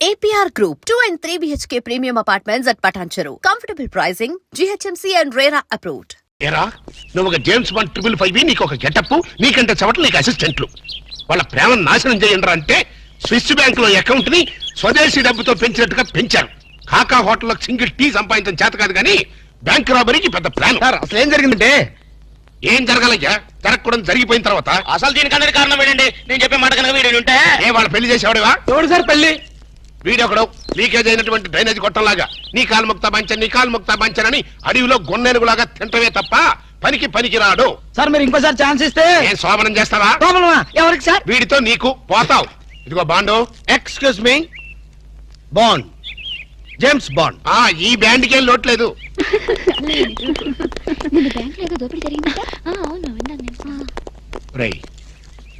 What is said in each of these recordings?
APR Group, 2 and 3 BHK premium apartments at Patancheru. Comfortable pricing, GHMC and RERA approved. ఎరా నువ్వు ఒక James bond triple five నీకు ఒక getup నీకంటే చవట నీకు అసిస్టెంట్లు వాళ్ళ ప్రేమను నాశనం చేయండి అంటే స్విస్ బ్యాంక్లో అకౌంట్ని స్వదేశీ డబ్బుతో పెంచినట్టుగా పెంచారు. కాకా హోటల్లో సింగిల్ టీ సంపాదించడం చేత కాదు కానీ బ్యాంక్ రాబరీకి పెద్ద ప్లాన్. సార్ అసలు ఏం జరిగిందంటే? ఏం జరగాలయ్యా? జరగకూడదు జరిగిపోయిన తర్వాత. అసలు దీనికన్నా కారణం ఏంటండి? నేను చెప్పే మాట కనుక వీడు ఉంటే ఏ వాళ్ళ పెళ్ళి చేసేవాడివా? ఎవడు సార్ పెళ్ళి? వీడొకడు లీకేజ్ అయినటువంటి డ్రైనేజ్ గొట్టంలాగా. నీ కాలు ముక్త బంచన్ నీ కాలు ముక్త బంచన్ అని అడవిలో గొన్నెనుగులాగా తింటవే తప్ప పనికి పనికి రాడు సార్ మీరు ఇంకోసారి ఛాన్స్ ఇస్తే ఏం శోభనం చేస్తావా? ఎవరికి సార్? వీడితో నీకు పోతావు. ఇదిగో bond. Excuse me bond James Bond ఆ ఈ బ్యాండ్కి ఏం లోట్లేదు నిన్న బ్యాంక్ ఏదో దోపిడీ ఆ, అవును విన్నాను నేను. ఆ. రేయ్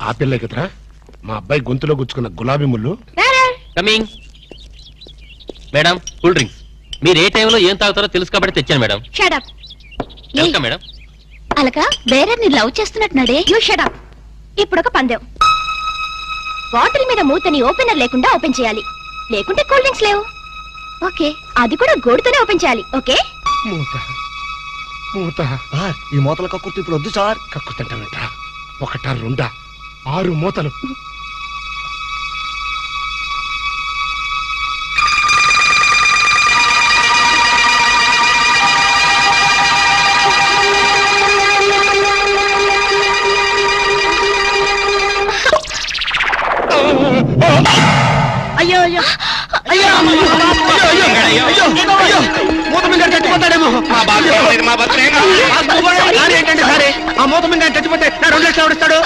ఆ పిల్ల కదరా? మా అబ్బాయి గొంతులో గుచ్చుకున్న గులాబీ ముళ్ళు. కమింగ్ మేడం కూల్ డ్రింక్స్ మీరు ఏ టైంలో ఏం తాగుతారో తెలుసు కాబట్టి తెచ్చాను మేడం. ఏయ్, వెల్కమ్ మేడం అలక వేరే ని లవ్ చేస్తున్నట్టున్నాడే. యూ షడప్ ఇప్పుడు ఒక పందెం. బాటిల్ మీద మూతని ఓపెనర్ లేకుండా ఓపెన్ చేయాలి. లేకుంటే కూల్ డ్రింక్స్ లేవు. ఓకే అది కూడా గోడుతోనే ఓపెన్ చేయాలి. ఓకే? మూత. మూత. ఈ మూతల కక్కుర్తి ఇప్పుడు వద్దు సార్ కక్కుతంటానంట ఒకట రెండా? ఆరు మూతలు. మా బాధ ఏమైంది? మా బతుకు ఏం కావాలి? సార్ ఏంటండి సారీ? ఆ మూత మీద చచ్చిపోతే నా రెండు లక్షలు ఎవరిస్తాడు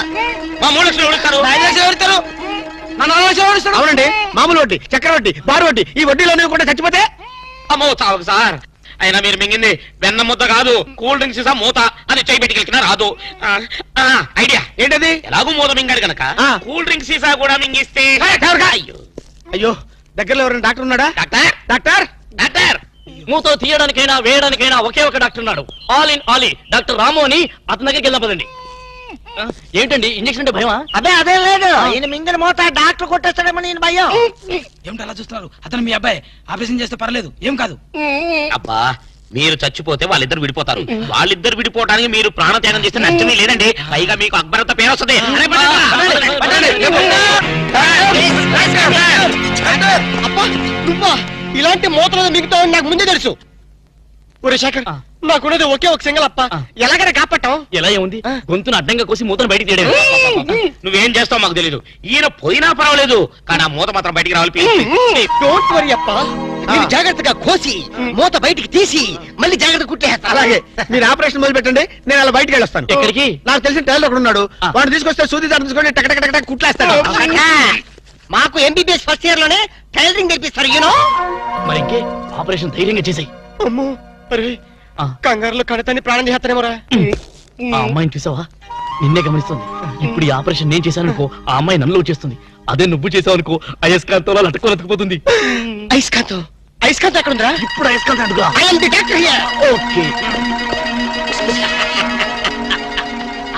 మా మూడు లక్షలు ఎవరిస్తారు? నా ఐదు లక్షలు ఎవరిస్తారు నా నాలుగు లక్షలు ఎవరిస్తాడు అవునండి. మామూలు వడ్డీ చక్కెర వడ్డీ బారు వడ్డీ ఈ వడ్డీలో కూడా చచ్చిపోతే? అమ్మో చావకు సార్. అయినా మీరు మింగింది వెన్న ముద్ద కాదు కూల్ డ్రింక్స్ ఇసా మూత అది చేయి పెట్టుకెళ్ళిన రాదు. ఐడియా? ఏంటది? ఎలాగూ మూత మింగాడు కనుక. కూల్ డ్రింక్స్ సీసా కూడా మింగిస్తే అయ్యో. దగ్గరలో ఎవరైనా డాక్టర్ ఉన్నాడా? డాక్టర్? డాక్టర్? డాక్టర్! మూతో తీయడానికైనా వేయడానికైనా ఒకే ఒక డాక్టర్ ఉన్నాడు. All in all doctor Ramu అని అతని దగ్గరికి వెళ్ళపదండి ఏంటండి ఇంజక్షన్ అంటే భయమా? అదే అదే లేదు. ఈయన మింగిన మూత డాక్టర్ కొట్టేస్తాడేమో నేను భయం. ఏమిటి అలా చూస్తున్నారు? అతను మీ అబ్బాయి. ఆపరేషన్ చేస్తే పర్లేదు. ఏం కాదు. అబ్బా మీరు చచ్చిపోతే వాళ్ళిద్దరు విడిపోతారు. వాళ్ళిద్దరు విడిపోవడానికి మీరు ప్రాణత్యాగం చేస్తే నష్టమే లేదండి. పైగా మీకు అక్బరత పేరు వస్తుంది. ఇలాంటి మూతలు మిగతా నాకు ముందే తెలుసు. ఒరే శేఖర్. నాకున్నది ఒకే ఒక సింగల్ అప్ప. ఎలాగైనా కాపాటం ఎలా ఏముంది? గొంతును అడ్డంగా కోసి మూతను బయటికి తీయడం నువ్వేం చేస్తావు మాకు తెలియదు ఈయన పోయినా పర్వాలేదు కానీ ఆ మూత మాత్రం బయటికి రావాలి. డోంట్ వరీ అప్ప. మీరు జాగ్రత్తగా కోసి మూత బయటికి తీసి మళ్ళీ జాగ్రత్త కుట్టేస్తా. అలాగే. మీరు ఆపరేషన్ మొదలు పెట్టండి నేను అలా బయటికి వెళ్ళొస్తాను. ఎక్కడికి? నాకు తెలిసిన టైలర్ ఒకడు ఉన్నాడు. వాడు తీసుకొస్తే సూది దాన్ని తీసుకొని టక్ టక్ టక్ కుట్లేస్తాడు. మాకు ఎంబీబీఎస్ ఫస్ట్ ఇయర్లోనే టైలరింగ్ నేర్పిస్తారు యూనో మరి ఇంకే ఆపరేషన్ ధైర్యంగా చేసాయి. అమ్మో అరే ఆ. కంగారులో కడతాన్ని ప్రాణం చేస్తానేమోరా? ఆ అమ్మాయిని చూసావా? నిన్నే గమనిస్తుంది. ఇప్పుడు ఈ ఆపరేషన్ నేను చేశాను అనుకో ఆ అమ్మాయి నన్ను చేస్తుంది. అదే నువ్వు చేసావు అనుకో అయస్కాంతో లట్టుకొని అతుకుపోతుంది ఐస్కాంత్ ఐస్కాంత్ ఎక్కడ ఉందిరా ఇప్పుడు అయస్కాంత్ అడుగురా I am the doctor here okay.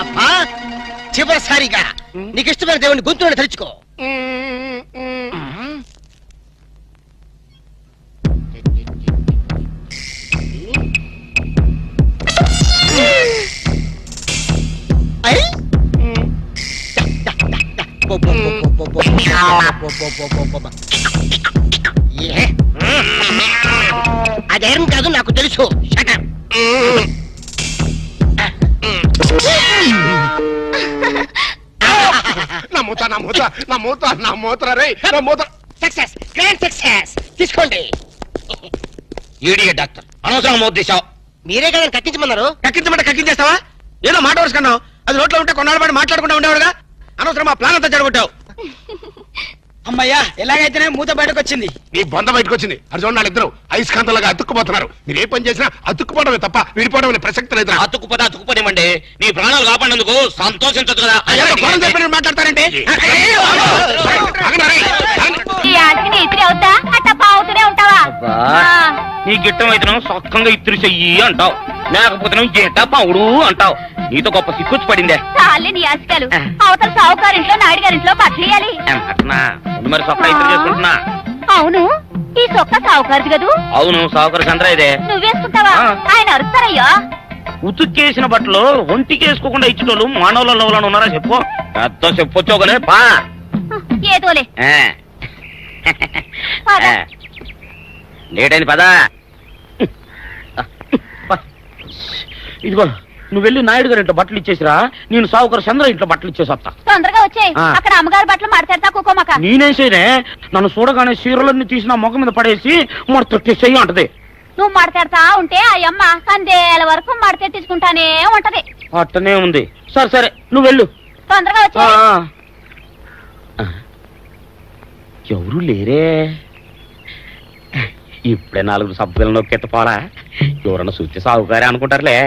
అబ్బా చివరిసారిగా నీకు ఇష్టమైన దేవుని గొంతులను తలుచుకో. ఆ ధైర్యం కాదు నాకు తెలుసు మీరే కదా కక్కించమన్నారు కక్కించమంటే కక్కించేస్తావా ఏదో మాట వరుసుకున్నావు అది రోడ్లో ఉంటే కొన్నాళ్ళ పాటు మాట్లాడుకుంటా ఉండేవాడుగా అనవసరం మా ప్లాన్ అంతా చెడగొట్టావు అమ్మయ్యా ఎలాగైతేనే మూత బయటకు వచ్చింది నీ బొంద బయటకు వచ్చింది అది చూడండి వాళ్ళిద్దరు అయస్కాంతలాగా అతుక్కుపోతున్నారు మీరు ఏ పని చేసినా అతుక్కుపోవడమే తప్ప విడిపోవడం అనే ప్రసక్తి లేదు అతుక్కుపోతే అతుక్కుపోనివ్వండి నీ ప్రాణాలు కాపాడినందుకు సంతోషించదు కదా ఉంటావా నీ గిట్టం అయితే సొక్కంగా ఇత్తురు చెయ్యి అంటావు లేకపోతే గిట్ట పావుడు అంటావు నీతో గొప్ప సిక్కుచ్చి పడిందే చాలే నీ ఆశకాలు అవతల సావుకారింట్లో నాయుడు గారింట్లో బట్టలియాలి అట్నా ముందు మరి సొక్క ఇత్తురు చేసుకుంటున్నా. అవును ఈ సొక్క సావుకారిది కదూ? అవును సావుకర చంద్ర ఇదే. నువ్వేసుకుంటావా. ఆయన అరుస్తారయ్యా. ఉతుక్కేసిన బట్టలు ఒంటికి వేసుకోకుండా ఇచ్చేటోళ్ళు మానవులలో ఉన్నారా చెప్పు. పెద్ద చెప్పొచ్చోగనే పా. ఏదోలే. లేటైంది పదా. ఇదిగో. నువ్వు వెళ్ళి నాయుడు గారి ఇంట్లో బట్టలు ఇచ్చేసిరా నేను సావుకర చంద్ర ఇంట్లో బట్టలు ఇచ్చేసి వస్తా. తొందరగా వచ్చేయ్ ఆ. అక్కడ అమ్మగారి బట్టలు మాడతాడతా కుకోమక నేనేం చేయనే? నన్ను చూడగానే చీరలన్నీ తీసి నా ముఖం మీద పడేసి మరి తొట్టేసేయి అంటది నువ్వు మాడతాడతా ఉంటే ఆ అమ్మ సందేల వరకు మడతెట్టించుకుంటానే ఉంటది. అట్టనే ఉంది. సరే సరే నువ్వు వెళ్ళు. తొందరగా ఆ, వచ్చేయ్ ఆ. ఎవరు లేరే? ఇప్పుడే నాలుగు సబ్బులు నొక్కెత్త పోరా. ఎవరన్నా చూస్తే సాగుకారే అనుకుంటారులే.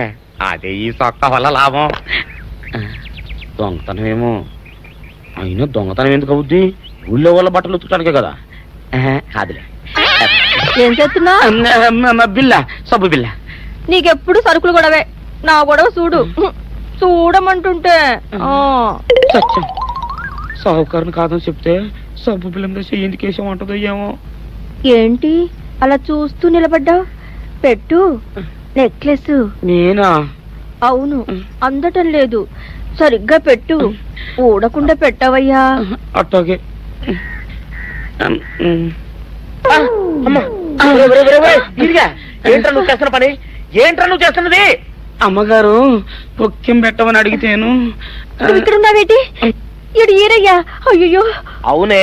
అదే ఈ సొక్క వల్ల లాభం. దొంగతనం ఏమో అయినా దొంగతనం ఎందుకు అవుద్ది? ఊళ్ళో వాళ్ళ బట్టలు ఉతుకడానికే కదా. కాదులే ఏం చేస్తున్నా అమ్మ, అమ్మ, బిల్ల సబ్బు బిల్ల. నీకెప్పుడు సరుకులు గొడవే? నా గొడవ చూడు. చూడమంటుంటే. ఆ. సత్యం సాహుకారుని కాదని చెప్తే సబ్బు బిల్ల ఎందుకు వేసామంటుందో ఏమో. ఏంటి? అలా చూస్తూ నిలబడ్డావు? పెట్టు. నెక్లెస్? నేనా? అవును అందటం లేదు. సరిగ్గా పెట్టు. ఊడకుండా పెట్టవయ్యా. అట్టాగే ఏంట్రా నువ్వు చేస్తున్న పని? ఏంట్రా నువ్వు చేస్తున్నది? అమ్మగారు పొక్కెం పెట్టమని అడిగితేను. నువ్వు ఇక్కడ ఉన్నావేటి ఇడు ఈరయ్యా అయ్యో అవునే.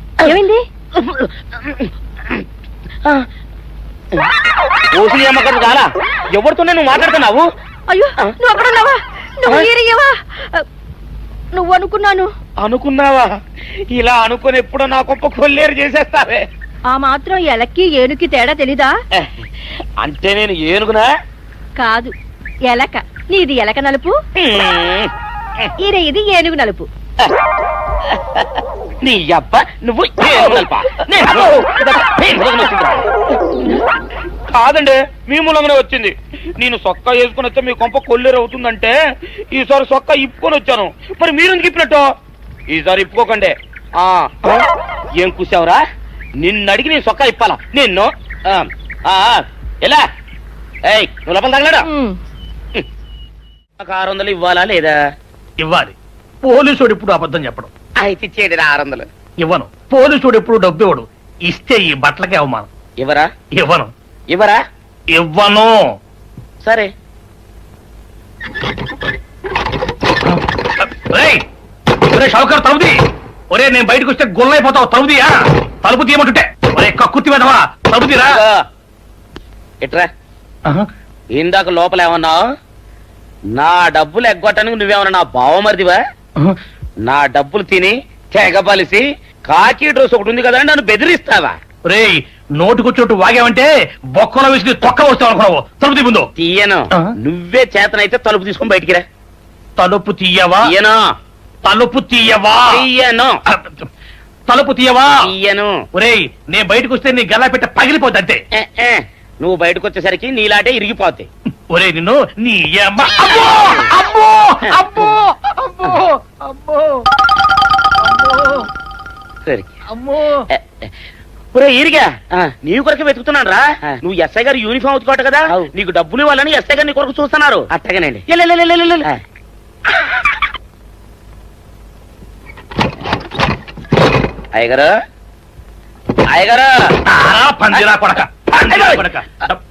ఏమైంది? ఓసిలి అమ్మగారు కాలా ఎవరితోనే నువ్వు మాట్లాడుతున్నావు? అయ్యో నువ్వు అక్కడున్నావా నువ్వు ఈరయ్యవా నువ్వు అనుకున్నాను. అనుకున్నావా? ఇలా అనుకుని ఎప్పుడో నా గొప్ప కొల్లేరు చేసేస్తావే. ఆ మాత్రం ఎలక్కి ఏనుకి తేడా తెలీదా? అంటే నేను ఏనుగునా? కాదు ఎలక. నీది ఎలక నలుపు. ఈరయ్యది ఏనుగు నలుపు. నీ అబ్బ నువ్వు. కాదండి మీ మూలంగానే వచ్చింది. నేను సొక్క వేసుకుని వస్తే మీ కొంప కొల్లేరు అవుతుందంటే ఈసారి సొక్క ఇప్పుకొని వచ్చాను. మరి మీరు ఎందుకు ఇప్పినట్టు? ఈసారి ఇప్పుకోకండి. ఆ ఏం కూసావురా? నిన్ను అడిగి నేను సొక్క ఇప్పాలా? నిన్ను? ఆ, ఆ, ఎలా? ఏయ్ నువ్వు లోపల తగలడా. నాకు ఆరు వందలు ఇవ్వాలా లేదా? ఇవ్వాలి. పోలీసుడు ఇప్పుడు అబద్ధం చెప్పడం. అయితే ఇచ్చేయండి ఆరు వందలు. ఇవ్వను. పోలీసుడు ఎప్పుడు డబ్బు ఇవ్వడు. ఇస్తే ఈ బట్టలకే అవమానం. ఇవ్వరా? ఇవ్వను. ఇవ్వరా? ఇవ్వను. సరే. రేయ్! ఒరే షౌకర్ తలుపుది ఒరే నేను బయటకు వస్తే గొల్లైపోతావు తలుపుదియా తలుపు తీయమంటుంటే. ఒరే కక్కుర్తి వెదవా తలుపుదిరా ఇదిగో. ఇట్రా. ఇందాక లోపల ఏమన్నావు నా డబ్బులు ఎగ్గొట్టడానికి నువ్వేమన్నా నా బావమరిదివా? నా డబ్బులు తిని తెగబలిసి కాకి డ్రెస్ ఒకటి ఉంది కదా నన్ను బెదిరిస్తావా? రేయ్ నోటుకొచ్చినట్టు వాగావంటే బొక్కలో వేసి తొక్క వస్తావు అనుకున్నావు. తలుపు తీ ముందు. తీయను. ఆ? నువ్వే చేతనైతే తలుపు తీసుకొని బయటికి రా. తలుపు తీయవా? తీయను. తలుపు తీయవా? తీయను. తలుపు తీయవా? తీయను. ఒరేయ్ నేను బయటకు వస్తే నీ గల్లా పెట్ట పగిలిపోద్ది అంతే. ఏ, ఏ. నువ్వు బయటకు వచ్చేసరికి నీలాటే ఇరిగిపోతాయి ఒరే నిన్ను నీ అమ్మ అబ్బో! అబ్బో! అబ్బో! అబ్బో! అబ్బో! అబ్బో సరే అమ్మో! ఏ, ఏ. ఒరే ఈరిగా. నీ కొరకు వెతుకుతున్నాను రా నువ్వు ఎస్ఐ గారు యూనిఫామ్ ఉతుకోట కదా? నీకు డబ్బులు ఇవ్వాలని ఎస్ఐ గారు నీ కొరకు చూస్తున్నారు. అట్టగానండి. అయ్యగారు. అయ్యగారు. పందిరా కొడక పందిరా కొడక. డబ్-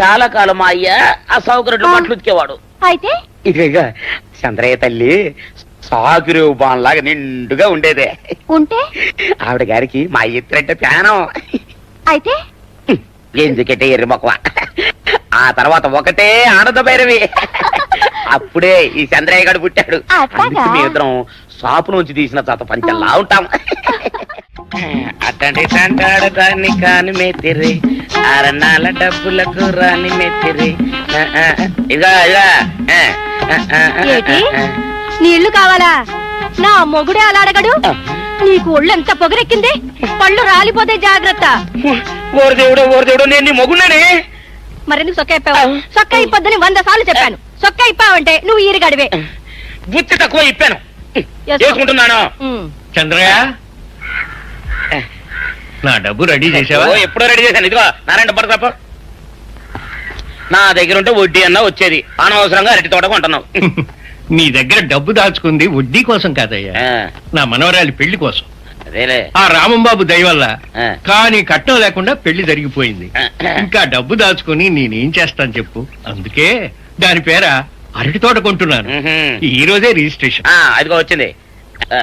చాలా కాలం మా అయ్య? ఆ సౌకర్యం బట్టలు ఉతికేవాడు. అయితే? ఇదిగా చంద్రయ్య తల్లి సాగురు బాన్లాగా నిండుగా ఉండేదే. ఉంటే? ఆవిడ గారికి మా ఇద్దరంటే ప్యానం అయితే? ఎందుకంటే ఎర్రి మొక్కవ ఆ తర్వాత ఒకటే ఆనంద భైరవి. అప్పుడే ఈ చంద్రయ్య గారు పుట్టాడు? అందుకే మీ ఇద్దరం షాపు నుంచి తీసిన తాత పంచల్లా ఉంటాం. అట్టండి తంటాడు దాన్ని కాని మెత్తిరి అరణాల డబ్బులకు రాని మెత్తిరి ఏటి? ఆ, నీళ్ళు కావాలా? నా మొగుడే అలా అడగడు. నీకు ఒళ్ళు ఎంత పొగరెక్కింది? పళ్ళు రాలిపోతే జాగ్రత్త. ఓరు దేవుడు ఓరు దేవుడు నేను నీ మొగున్నానే మరెందుకు సొక్క ఇప్పావు? సొక్క ఇప్పొద్దని వంద సార్లు చెప్పాను. సొక్క ఇప్పావంటే నువ్వు ఈరిగడివే. బుద్ధి తక్కువ ఇప్పాను. చేసుకుంటున్నాను. చంద్రయ్య? నా డబ్బు రెడీ చేసావా? ఓ, ఎప్పుడో రెడీ చేశాను. ఇదిగో నారాయణ డబ్బు తప్ప నా దగ్గర ఉంటే వడ్డీ అన్నా వచ్చేది. అనవసరంగా అరటి తోట కొంటున్నావు. నీ దగ్గర డబ్బు దాచుకుంది వడ్డీ కోసం కాదయ్యా. ఆ, నా మనవరాలి పెళ్ళి కోసం. అదేలే. ఆ రామంబాబు దయ వల్ల ఆ. కానీ కట్నం లేకుండా పెళ్ళి జరిగిపోయింది. ఇంకా డబ్బు దాచుకుని నేనేం చేస్తాను చెప్పు. అందుకే దాని పేర అరటి తోట కొంటున్నాను. మ్మ్హ్మ్. ఈ రోజే రిజిస్ట్రేషన్. ఆ, అదిగో వచ్చింది. ఆ,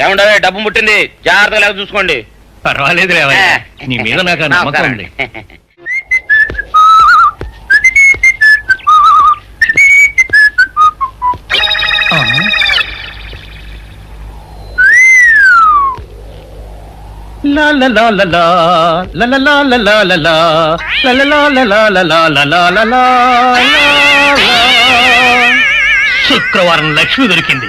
ఏముండవే డబ్బు ముట్టింది. జాగ్రత్తగా లేక చూసుకోండి. పర్వాలేదు నీ మీద నాకు నమ్మకం ఉంది. శుక్రవారం లక్ష్మి దొరికింది.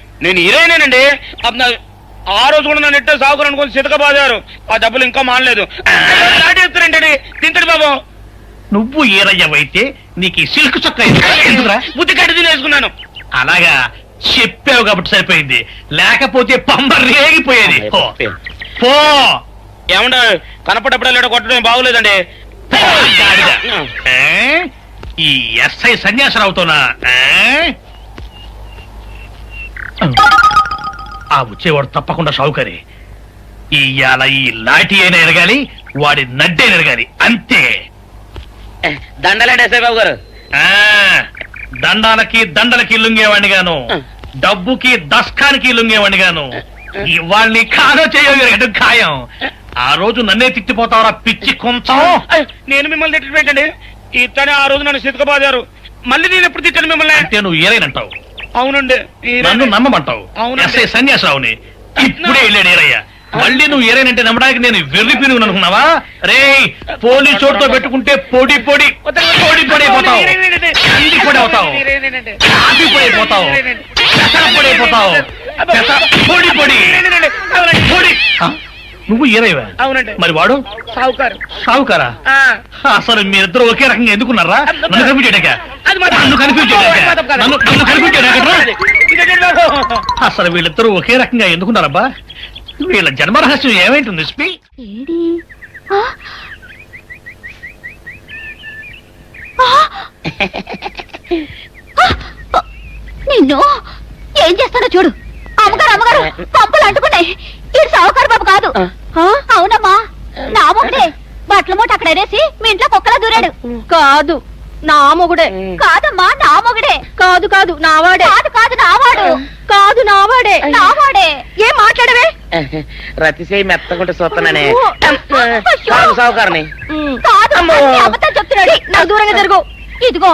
నేను హీరోయినేనండి. ఆ రోజు కూడా నన్ను ఎట్టే సాగుకుని అనుకుని సితక బాదారు ఆ డబ్బులు ఇంకా మానలేదు. దాటేస్తారంటండి తింటడు బాబు. నువ్వు ఏరయ్యవైతే నీకు ఈ సిల్క్ చొక్క బుద్ధి కట్టి తినేసుకున్నాను. అలాగా చెప్పావు కాబట్టి సరిపోయింది. లేకపోతే పంబ రేగిపోయేది. పో. పో. ఏమండ కనపడప్పుడే లేడ కొట్టడం బాగోలేదండి? ఈ ఎస్ఐ సన్యాసరావుతోనా? ఆ వచ్చేవాడు తప్పకుండా షౌకరి ఇవాళ ఈ లాఠీ అయినా ఎరగాలి వాడి నడ్డే ఎరగాలి అంతే. దండలేండి ఎస్ఐ బాబు గారు? ఆ దండాలకి దండలకి లొంగేవాడిని గాను డబ్బుకి దస్కానికి లొంగేవాడిని గాను ఇవాళ్ళని కాదో చేయగలిగడం ఖాయం. ఆ రోజు నన్నే తిట్టిపోతావరా పిచ్చి కొంచెం? నేను మిమ్మల్ని తిట్టండి ఇతనే ఆ రోజు నన్ను సితకబాదారు మళ్ళీ నేను ఎప్పుడు తిట్టాను మిమ్మల్ని? అంటే నువ్వు ఏరైనంటావు అవునండి. నన్ను నమ్మమంటావు. ఎస్ఐ సన్యాసరావుని. ఇప్పుడే వెళ్ళాడు ఏరయ్య మళ్ళీ నువ్వు ఏరైనంటే నమ్మడానికి నేను వెర్రి పిరుగు అనుకున్నావా? రే పోలీస్ చోటుతో పెట్టుకుంటే పొడి పొడి పొడి పొడి అయిపోతావు. కంది పొడి అవుతావు. కాఫీ పొడి అయిపోతావు. పొడి అయిపోతావు. పొడి పొడి. పొడి. నువ్వు ఏరైవా అవునండి. మరి వాడు? సావుకారు. సావుకారా? ఆ, అసలు మీరిద్దరు ఒకే రకంగా ఎందుకున్నారా? నన్ను కన్ఫ్యూజ్ చేయడాక నన్ను చేయడాక. నన్ను చేయడాక? అసలు వీళ్ళిద్దరూ ఒకే రకంగా ఎందుకున్నారబ్బా? వీళ్ళ జన్మ రహస్యం ఏమైంటుంది స్పీ! నిన్ను? ఏం చేస్తానో చూడు. అమ్మగారు అమ్మగారు పంపులు అంటుకున్నాయి. ఇది సావుకారు కాదు? అవునమ్మా. నా మొగుడే. బట్టల మూట అక్కడ ఎరేసి మీ ఇంట్లో కుక్కలా దూరాడు. కాదు. నా మొగుడే. కాదమ్మా నా మొగుడే. కాదు కాదు నావాడే కాదు కాదు నావాడు కాదు నావాడే నావాడే ఏం మాట్లాడవే? రతిసేయి మెత్తకుంటే చూస్తున్నానే. సావుకారని. కాదు అబద్ధాలు చెప్తున్నాడు. నాకు దూరంగా జరుగు. ఇదిగో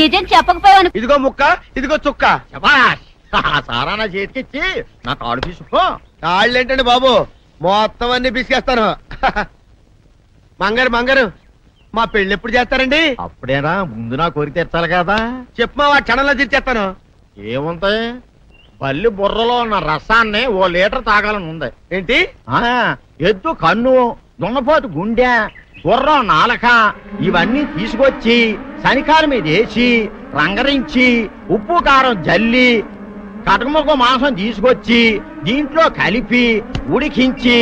నిజం చెప్పకపోయాను ఇదిగో ముక్క ఇదిగో చుక్క. సారా నా చేతికిచ్చి నా కాడు తీసుకో. కాళ్ళు ఏంటండి బాబు? మొత్తం అన్ని బిసికేస్తాను మంగారు మంగారు మా పెళ్ళి ఎప్పుడు చేస్తారండి? అప్పుడేనా ముందు నా కోరిక తెచ్చాలి కదా. చెప్పు మా క్షణంలో తీర్చేస్తాను. ఏముంటాయి బల్లి బుర్రలో ఉన్న రసాన్ని ఓ లీటర్ తాగాలని ఉంది. ఏంటి? ఆ ఎద్దు కన్ను దున్నపోతు గుండె గుర్రం నాలక ఇవన్నీ తీసుకొచ్చి శనికాల మీద వేసి రంగరించి ఉప్పు కారం జల్లి కటకముక్క మాంసం తీసుకొచ్చి దీంట్లో కలిపి ఉడికించి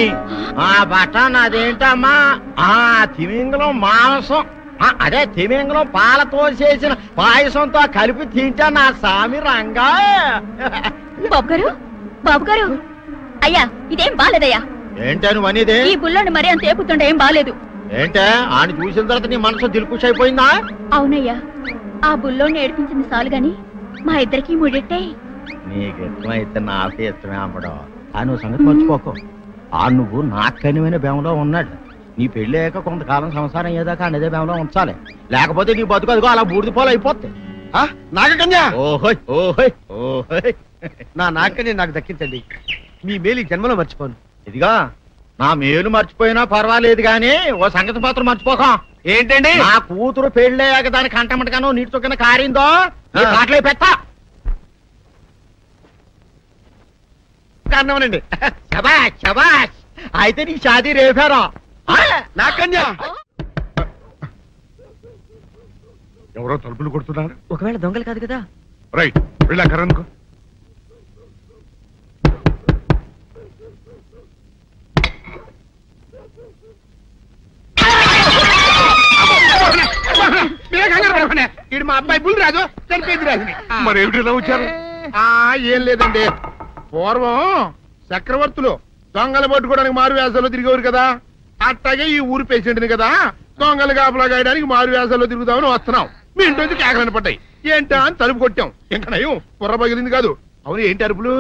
ఆ. బటన్ అదేంటమ్మా? ఆ తిమింగలం మాంసం. అదే తిమింగలం పాలతో చేసిన పాయసంతో కలిపి తింటా నా సామి రంగా. బాబు గారు బాబు గారు అయ్యా ఇదేం బాలేదయ్యా. ఏంటని అనేది? ఈ బుల్లోని మరీ అంత ఏపుతుండే ఏం బాలేదు. ఏంటే? ఆయన చూసిన తర్వాత నీ మనసు దిల్కుష్ అయిపోయిందా? అవునయ్యా ఆ బుల్లోని ఏడిపించింది చాలు గాని మా ఇద్దరికి ముడిట్టే నీకు ఇష్టమైతే నాకే ఇష్టమే అమ్మడం ఆ నువ్వు సంగతి మర్చిపోకు. ఆ నువ్వు నాకు కనివైన బేమలో ఉన్నాడు. నీ పెళ్ళి అయ్యాక కొంతకాలం సంసారం ఏదాకా అదే బేమలో ఉంచాలి. లేకపోతే నీ బతుకు అదిగో అలా బూడిద పోలు అయిపోద్ది. ఆ, నాగకన్యా! ఓహోయ్ ఓహోయ్ ఓహోయ్. నా నాగకన్య నాకు దక్కించండి. మీ మేలు ఈ జన్మలో మర్చిపోను. ఇదిగా నా మేలు మర్చిపోయినా పర్వాలేదు గానీ ఓ సంగతి మాత్రం మర్చిపోక. ఏంటండి? నా కూతురు పెళ్ళయ్యాక దాని కంటమటగానో నీటి చొక్కన కారిందో. కాట్లే పెట్టా. కారణమనండి. శబాష్ శబాష్ అయితే నీ షాదీ రేపారా? నాకన్యా ఎవరో తలుపులు కొడుతున్నారు? ఒకవేళ దొంగలు కాదు కదా? రైట్ వెళ్ళాకరనుకో ఇడు మా అబ్బాయి బుల్ రాజు చనిపోయింది రాజుని. మరి ఏమిటి ఇలా వచ్చారు? ఆ ఏం లేదండి. పూర్వం చక్రవర్తులు దొంగలు పట్టుకోవడానికి మారు వేసాల్లో తిరిగేవారు కదా. అట్టాగే ఈ ఊరు పేషెంట్ని కదా దొంగలు కాపలా గాయడానికి మారు వేసాల్లో తిరుగుదామని వస్తున్నాం. మీ ఇంటి నుంచి కేకలని పడ్డాయి. ఏంటా అని తలుపు కొట్టాం. ఇంకా నయం బుర్ర పగిలింది కాదు. అవును ఏంటి అరుపులు?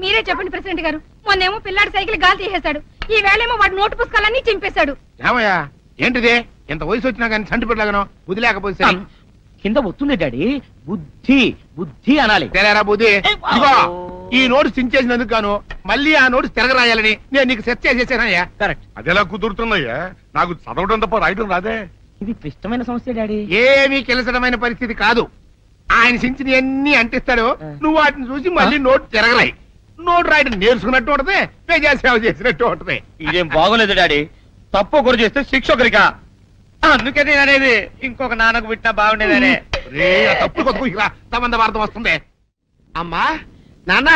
మీరే చెప్పండి ప్రెసిడెంట్ గారు. మొన్నేమో పిల్లాడి సైకిల్ గాలి తీసేశాడు. ఈ వేళేమో వాడి నోటు పుస్తకాలన్నీ చింపేశాడు. ఏమయ్యా? ఏంటిదే? ఇంత వయసు వచ్చినా కానీ చంటి పెట్టలాగను వదిలేకపోతే. కింద వస్తుంది డాడీ. బుద్ధి బుద్ధి అనాలి. తెలేరా బుద్ధి? ఇదిగో ఈ నోటు చించేసినందుకు గాను మళ్ళీ ఆ నోటు తిరగరాయాలని నేను నీకు సెట్ చేసేసానయ్యా. కరెక్ట్. అది ఎలా కుదురుతున్నాయ్యా నాకు చదవడం తప్ప రాయడం రాదే. ఇది క్లిష్టమైన సమస్య డాడీ. ఏమీ కిలసడమైన పరిస్థితి కాదు. ఆయన చించిన ఎన్ని అంటిస్తాడు నువ్వు వాటిని చూసి మళ్ళీ నోటు తిరగరాయి. నోటు రాయడం నేర్చుకున్నట్టు ఉంటది ప్రజా సేవ చేసినట్టు ఉంటది. ఇదేం బాగోలేదు డాడీ. తప్పు ఒకరు చేస్తే శిక్ష ఒకరిగా అందుకే నేను అనేది ఇంకొక నాన్నకు పుట్టినా బాగుండేదనే. రే ఆ తప్పుడు కొత్త ఇలా సంబంధ వార్త వస్తుంది. అమ్మా నాన్న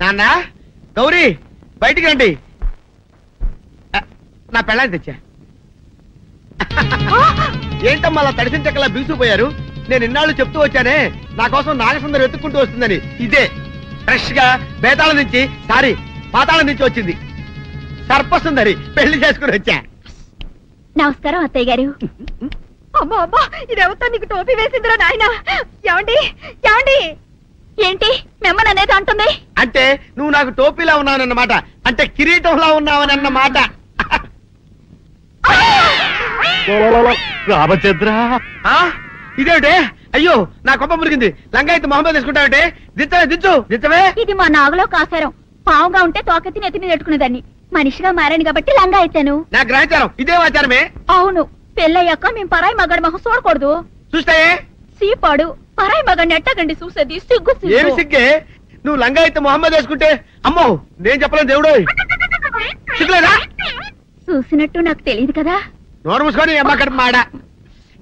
నాన్న గౌరీ బయటికి రండి. ఆ, నా పెళ్ళాన్ని తెచ్చా. ఏంటమ్మా అలా తడిసిన చెక్కలా బిగుసిపోయారు నేను ఇన్నాళ్ళు చెప్తూ వచ్చానే నా కోసం నాగసుందరం వెతుక్కుంటూ వస్తుందని. ఇదే. ఫ్రెష్గా బేతాళం నుంచి సారీ పాతాళం నుంచి వచ్చింది. సర్పసుందరి పెళ్ళి చేసుకుని వచ్చా. నమస్కారం అత్తయ్య గారు. అమ్మా అమ్మా ఇదేవతో నీకు టోపీ వేసిందిరా నాయన? ఏమండి ఏమండి? ఏంటి? మిమ్మల్ని అనేది అంటుంది. అంటే నువ్వు నాకు టోపీలా ఉన్నావన్నమాట. అంటే కిరీటంలా ఉన్నావనన్నమాట. రామచంద్ర. ఇదేమిటే? అయ్యో నా కొప్ప మురిగింది. లంగాయత్ మహమ్మద్ తీసుకుంటావంటే దిత్తవే దించు దిత్తవే ఇది మా నాగులో కాసారం. పావుగా ఉంటే తోకెత్తి నెత్తిని నెట్టుకునేదాన్ని మనిషిగా మారాను కాబట్టి లంగా అయితాను. నా గ్రహచారం ఇదే ఆచారమే. అవును పెళ్ళయ్యాక మేము పరాయి మగాడి మొహం చూడకూడదు. చూస్తాయే? సీపాడు పరాయి మగాడిని ఎట్టగండి చూసేది సిగ్గు ఏమి సిగ్గు? నువ్వు లంగాయత్ మొహమ్మద్ వేసుకుంటే అమ్మో నేను చెప్పలేను దేవుడు. సిగ్గులేదా? చూసినట్టు నాకు తెలియదు కదా. నోరు మూసుకొని అమ్మ కడుపు మాడ.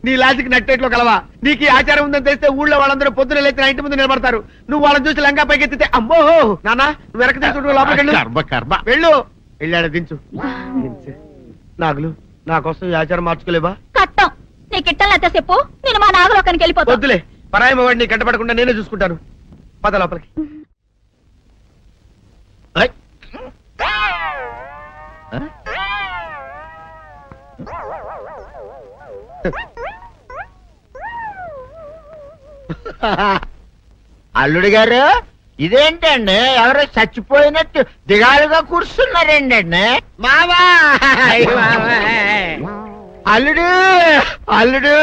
నీ లాజిక్ నట్టేట్లో కలవా. నీకు ఈ ఆచారం ఉందని తెలిస్తే ఊళ్ళో వాళ్ళందరూ పొద్దున లేచి నా ఇంటి ముందు నిలబడతారు. నువ్వు వాళ్ళని చూసి లంగా పైకి ఎత్తితే అమ్మో నానా నువ్వు వెనక తీసుకుంటూ లోపలికి వెళ్ళు. వెళ్ళు. వెళ్ళాడు దించు. నాగులు నా కోసం ఈ ఆచారం మార్చుకోలేవా? కట్టం. నీకు ఇట్టలేత చెప్పు. నేను మా నాగలోకానికి వెళ్ళిపోతా వద్దులే. పరాయి వాడిని కంటపడకుండా నేనే చూసుకుంటాను. పద లోపలికి. ఐ. అల్లుడు గారు? ఇదేంటండి? ఎవరో చచ్చిపోయినట్టు దిగాలుగా కూర్చున్నారండి అండి. మావా! అల్లుడు! అల్లుడు!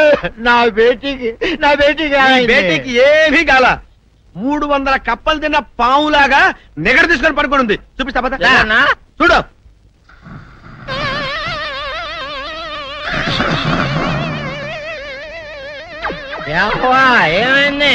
నా బేటీకి నా బేటీకి బేటీకి ఏమీ కాల. మూడు వందల కప్పలు తిన్న పావులాగా నిగడ తీసుకొని పడుకొని ఉంది. చూపిస్తా పద. చూడు. ఏమైంది?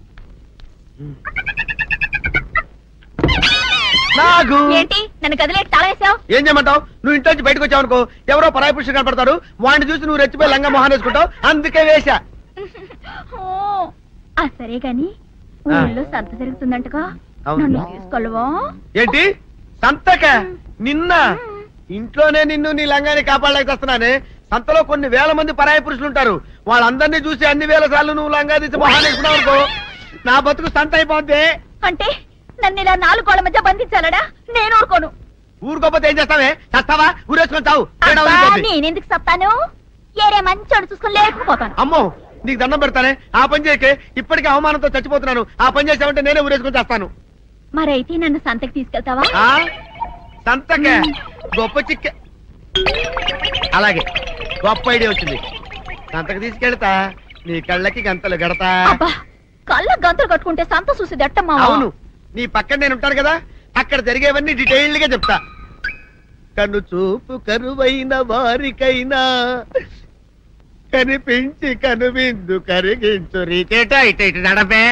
నాగు! ఏంటి? నన్ను గదిలేటి తాళం వేసావు ఏం చేయమంటావు? నువ్వు ఇంట్లో నుంచి బయటకు వచ్చావు అనుకో ఎవరో పరాయి పురుషుడు కనపడతాడు. వాడిని చూసి నువ్వు రెచ్చిపోయి లంగా మొహాన్ వేసుకుంటావు. అందుకే వేశా. ఆ సరే గాని. ఊళ్ళో సంత జరుగుతుందంటగా? అవును. నన్ను తీసుకెళ్ళవా? ఏంటి? సంతక? నిన్న? ఇంట్లోనే నిన్ను నీ లంగాని కాపాడలేకొస్తున్నానే సంతలో కొన్ని వేల మంది పరాయి పురుషులు ఉంటారు. వాళ్ళందరినీ చూసి అన్ని వేల సార్లు నువ్వు లంగా తీసి మొహాన్ వేసుకున్నావు అనుకో నా బతుకు సంత అయిపోద్ది. అంటే నన్ను ఇలా నాలుగు గోళ్ళ మధ్య బంధించాలడా? నేను ఊరుకోను. ఊరుకోపోతే ఏం చేస్తావే? చస్తావా ఊరేసుకొని చావు. నేనెందుకు చెప్తాను ఏరే మంచోడు చూసుకుని లేకపోతాను. అమ్మో నీకు దండం పెడతానే? ఆ పని చేయకే ఇప్పటికే అవమానంతో చచ్చిపోతున్నాను. ఆ పని చేసామంటే నేనే ఊరేసుకొని చేస్తాను. మరైతే నన్ను సంతకి తీసుకెళ్తావా? ఆ? సంతకే? గొప్ప చిక్క. అలాగే గొప్ప ఐడియా వచ్చింది. సంతకు తీసుకెళ్తా నీ కళ్ళకి గంతలు గడతా. కళ్ళ గంతులు కట్టుకుంటే సంత చూసి దట్టమ్మా. అవును. నీ పక్కన నేను ఉంటాను కదా అక్కడ జరిగేవన్నీ డీటెయిల్డ్గా చెప్తా. కన్ను చూపు కరువైన వారికైనా కనిపించి కనువిందు కరిగించు రీతేట ఇటు ఇటు నడపే.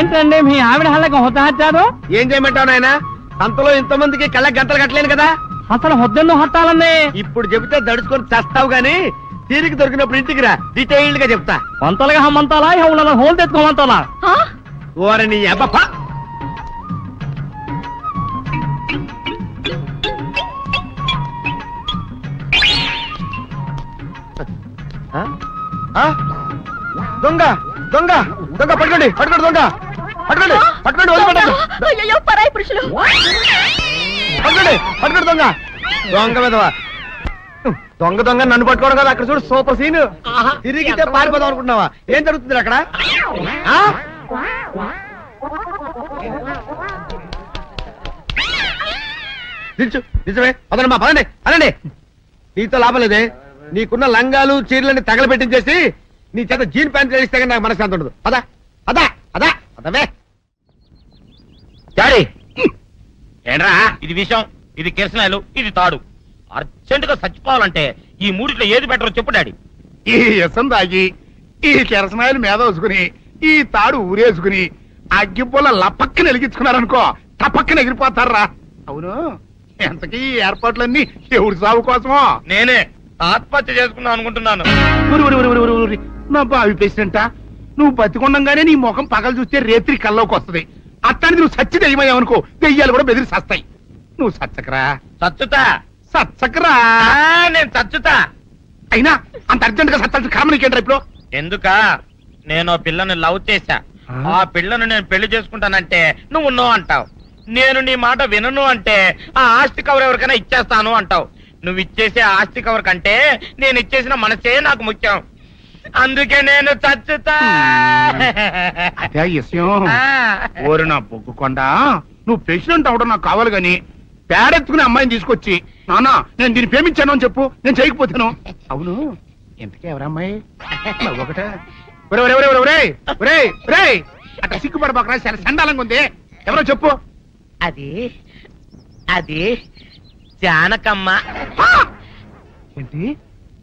ఏంటండి మీ ఆవిడ హళ్ళకి హొత్తహచ్చారు ఏం చేయమంటావు నాయన? అంతలో ఇంతమందికి కళ్ళకి గంటలు కట్టలేను కదా. అసలు హొద్దెన్ను హత్తాలండి? ఇప్పుడు చెబితే దడుచుకొని చస్తావు గాని తీరిక దొరికినప్పుడు ఇంటికి రా. డీటెయిల్డ్గా చెప్తా. వంతలుగా హమ్మంతాలా ఇవాళ హోల్ తెచ్చుకోమంతాలా? ఓరని అబ్బప్ప? దొంగ దొంగ దొంగ పట్టుకోండి పట్టుకోండి దొంగ. పట్టుకోండి పట్టుకోండి వదిలిపెట్టండి పరాయి పురుషులు. పట్టుకోండి పట్టుకోండి దొంగ. దొంగ విధవా. దొంగ దొంగ నన్ను పట్టుకోవడం కదా అక్కడ చూడు సూపర్ సీన్. తిరిగితే పారిపోదాం అనుకుంటున్నావా? ఏం జరుగుతుంది అక్కడ? ఆ? నిల్చు నిజమే అదన మా పదండి అనండి. నీతో లాభం లేదే. నీకున్న లంగాలు చీరలని తగలబెట్టించేసి నీ చేత జీన్ ప్యాంట్ వేస్తే కానీ నాకు మనశ్శాంతి ఉండదు. అదా అదా అదా అదవే డాడీ ఏంట్రా? ఇది విషం ఇది కిరసనాయలు ఇది తాడు. అర్జెంట్గా చచ్చిపోవాలంటే ఈ మూడిట్లో ఏది బెటర్ చెప్పు డాడీ. ఈ ఇసం తాగి ఈ కెరసనాయలు మీద వేసుకుని ఈ తాడు ఊరేసుకుని అగ్గిపుల్ల లపక్కన వెలిగించుకున్నారనుకో టపక్కన ఎగిరిపోతారా? అవును. ఎంతకీ ఈ ఏర్పాట్లన్నీ ఎవరి సాగు కోసమో? నేనే ఆత్మహత్య చేసుకుందాం అనుకుంటున్నాను. నా బావి పేసినంట నువ్వు బతికొండంగానే నీ ముఖం పగలు చూస్తే రేత్రి కల్లోకి వస్తది. అత్తానికి నువ్వు సచ్చి దెయ్యమయ్యావనుకో దెయ్యాలు కూడా బెదిరి సస్తాయి. నువ్వు సచ్చకరా. చచ్చుతా సచ్చకరా నేను చచ్చుతా. అయినా అంత అర్జెంట్గా సత్తాల్సిన కర్మ నీకేంట్రా ఇప్పుడు? ఎందుక? నేను పిల్లని లవ్ చేశా. ఆ? పిల్లను నేను పెళ్ళి చేసుకుంటానంటే నువ్వు నో అంటావు. నేను నీ మాట వినను అంటే ఆ ఆస్తి కవర్ ఎవరికైనా ఇచ్చేస్తాను అంటావు. నువ్వు ఇచ్చేసే ఆస్తి కవర్ కంటే నేను ఇచ్చేసిన మనసే నాకు ముఖ్యం. అందుకే నేను చచ్చుతా. అదే విషయం. ఓరి నా బొగ్గుకొండ నువ్వు ప్రెసిడెంట్ అవడం నాకు కావాలి గాని పేడెత్తుకునే అమ్మాయిని తీసుకొచ్చి నానా నేను దీన్ని ప్రేమించాను అని చెప్పు. నేను చేయకపోతాను. అవును. ఎంతకీ ఎవరమ్మాయి ఒకటే. అట్లా సిగ్గుపడబాకరా చాలా సండాలంగా ఉంది. ఎవరో చెప్పు. అది అది జానకమ్మ. ఏంటి?